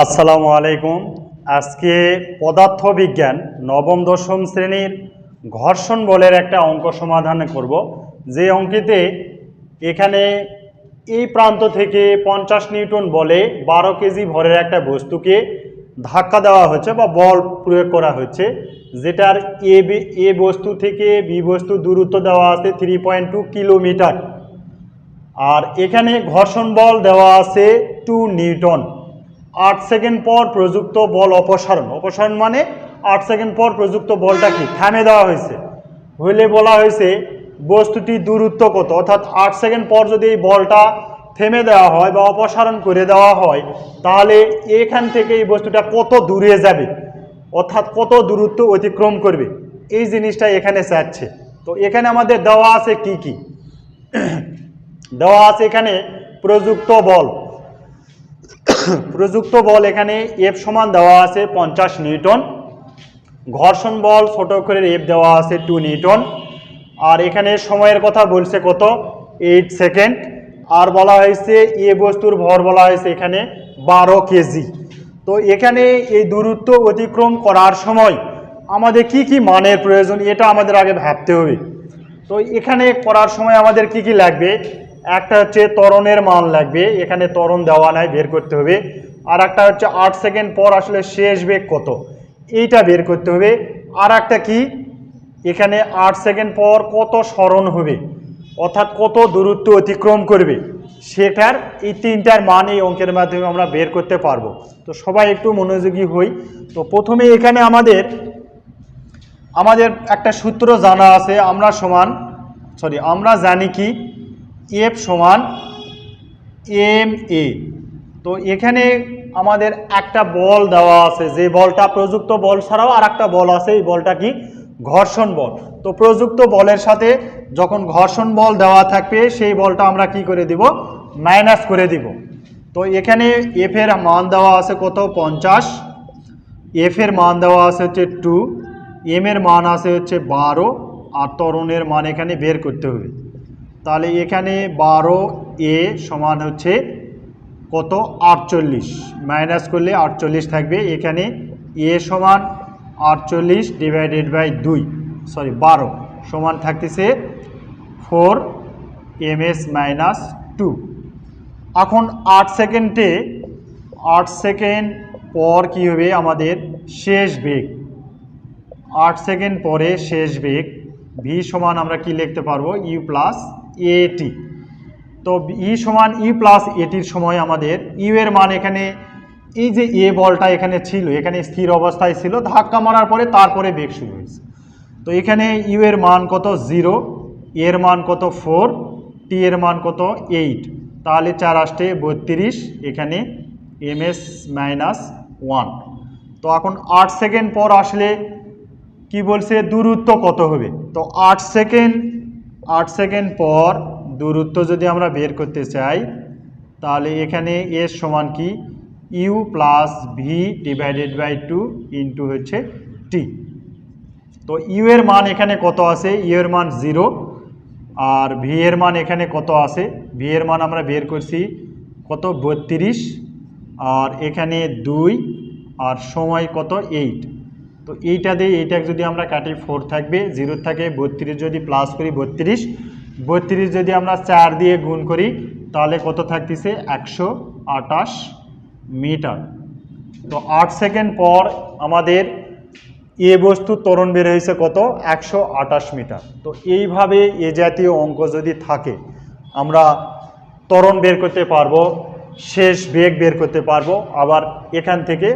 আসসালামু আলাইকুম। আজকে পদার্থবিজ্ঞান নবম দশম শ্রেণির ঘর্ষণ বলের একটা অঙ্ক সমাধান করব। যে অঙ্কেতে এখানে এই প্রান্ত থেকে পঞ্চাশ নিউটন বলে বারো কেজি ভরের একটা বস্তুকে ধাক্কা দেওয়া হচ্ছে বা বল প্রয়োগ করা হচ্ছে, যেটার এ এ বস্তু থেকে বি বস্তু দূরত্ব দেওয়া আছে থ্রি পয়েন্ট টু কিলোমিটার আর এখানে ঘর্ষণ বল দেওয়া আছে টু নিউটন আট সেকেন্ড পর প্রযুক্ত বল অপসারণ। অপসারণ মানে আট সেকেন্ড পর প্রযুক্ত বলটা কি? থামে দেওয়া হয়েছে। হইলে বলা হয়েছে, বস্তুটি দূরত্ব কত? অর্থাৎ আট সেকেন্ড পর যদি এই বলটা থেমে দেওয়া হয় বা অপসারণ করে দেওয়া হয়, তাহলে এখান থেকে এই বস্তুটা কত দূরে যাবে? অর্থাৎ কত দূরত্ব অতিক্রম করবে? এই জিনিসটা এখানে চাচ্ছে। তো এখানে আমাদের দেওয়া আছে কি কি? দেওয়া আছে এখানে প্রযুক্ত বল। প্রযুক্ত বল এখানে এফ সমান দেওয়া আছে পঞ্চাশ নিউটন। ঘর্ষণ বল ছোট করে এফ দেওয়া আছে টু নিউটন। আর এখানে সময়ের কথা বলছে কত? এইট সেকেন্ড আর বলা হয়েছে এ বস্তুর ভর বলা হয়েছে এখানে বারো কেজি। তো এখানে এই দূরত্ব অতিক্রম করার সময় আমাদের কি কি মানের প্রয়োজন, এটা আমাদের আগে ভাবতে হবে। তো এখানে করার সময় আমাদের কি কি লাগবে? একটা হচ্ছে ত্বরণের মান লাগবে, এখানে ত্বরণ দেওয়া নাই, বের করতে হবে। আর একটা হচ্ছে আট সেকেন্ড পর আসলে শেষ বেগ কত? এইটা বের করতে হবে। আর একটা কি? এখানে আট সেকেন্ড পর কত স্মরণ হবে? অর্থাৎ কত দূরত্ব অতিক্রম করবে? সেটার এই তিনটার মান এই অঙ্কের মাধ্যমে আমরা বের করতে পারব। তো সবাই একটু মনোযোগী হই। তো প্রথমে এখানে আমাদের আমাদের একটা সূত্র জানা আছে, আমরা সমান সরি আমরা জানি কি? এফ সমান এম এ তো এখানে আমাদের একটা বল দেওয়া আছে, যে বলটা প্রযুক্ত বল ছাড়াও আর একটা বল আছে, এই বলটা কি ঘর্ষণ বল। তো প্রযুক্ত বলের সাথে যখন ঘর্ষণ বল দেওয়া থাকবে, সেই বলটা আমরা কি করে দিব? মাইনাস করে দিব। তো এখানে এফ এর মান দেওয়া আছে কত? পঞ্চাশ। এফ এর মান দেওয়া আছে হচ্ছে টু এম এর মান আছে হচ্ছে বারো। আর তরণের মান এখানে বের করতে হবে। তাহলে এখানে বারো এ সমান হচ্ছে কত? আটচল্লিশ। মাইনাস করলে আটচল্লিশ থাকবে। এখানে এ সমান আটচল্লিশ ডিভাইডেড বাই দুই। সরি বারো। সমান থাকতেছে four M S minus two এখন আট সেকেন্ডে, আট সেকেন্ড পর কি হবে? আমাদের শেষ বেগ। আট সেকেন্ড পরে শেষ বেগ। ভি সমান আমরা কি লিখতে পারব? ইউ প্লাস এটি তো ই সমান ই প্লাস এটির সময় আমাদের ইউ এর মান এখানে, এই যে এ বলটা এখানে ছিল, এখানে স্থির অবস্থায় ছিল, ধাক্কা মারার পরে তারপরে বেগ শুরু হয়েছে। তো এখানে ইউ এর মান কত জিরো এর মান কত ফোর টি এর মান কত এইট তাহলে চার আসতে বত্রিশ, এখানে এম এস মাইনাস ওয়ান তো এখন আট সেকেন্ড পর আসলে কি বলছে? দূরত্ব কত হবে? তো আট সেকেন্ড আট সেকেন্ড পর দূরত্ব যদি আমরা বের করতে চাই, তাহলে এখানে এর সমান কি? U plus V divided by two into হচ্ছে টি। তো ইউ এর মান এখানে কত আছে? ইউ এর মান জিরো। আর ভি এর মান এখানে কত আছে? ভি এর মান আমরা বের করছি কত? বত্রিশ। আর এখানে দুই। আর সময় কত? এইট। তো এইটা দিয়ে এইটা যদি আমরা কাটি ফোর থাকবে জিরো থাকে, বত্রিশ যদি প্লাস করি বত্রিশ বত্রিশ যদি আমরা চার দিয়ে গুণ করি, তাহলে কত থাকতেছে? একশো আটাশ মিটার। তো আট সেকেন্ড পর আমাদের এ বস্তু ত্বরণ বের হয়েছে কত? একশো আটাশ মিটার। তো এইভাবে এ জাতীয় অঙ্ক যদি থাকে, আমরা ত্বরণ বের করতে পারব, শেষ বেগ বের করতে পারব, আবার এখান থেকে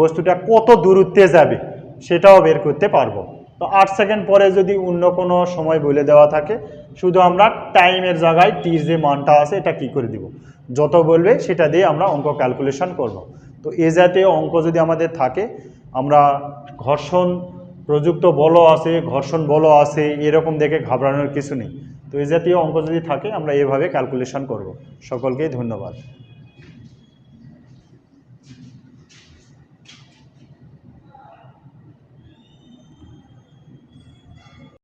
বস্তুটা কত দূরত্বে যাবে? সেটাও বের করতে পারব। তো আট সেকেন্ড পরে যদি অন্য কোনো সময় বলে দেওয়া থাকে, শুধু আমরা টাইমের জায়গায় টির যে মানটা আছে, এটা কি করে দিব? যত বলবে, সেটা দিয়ে আমরা অঙ্ক ক্যালকুলেশন করব। তো এ জাতীয় অঙ্ক যদি আমাদের থাকে, আমরা ঘর্ষণ প্রযুক্ত বলও আছে, ঘর্ষণ বলও আছে, এরকম দেখে ঘাবড়ানোর কিছু নেই। তো এই জাতীয় অঙ্ক যদি থাকে, আমরা এভাবে ক্যালকুলেশন করব। সকলকেই ধন্যবাদ।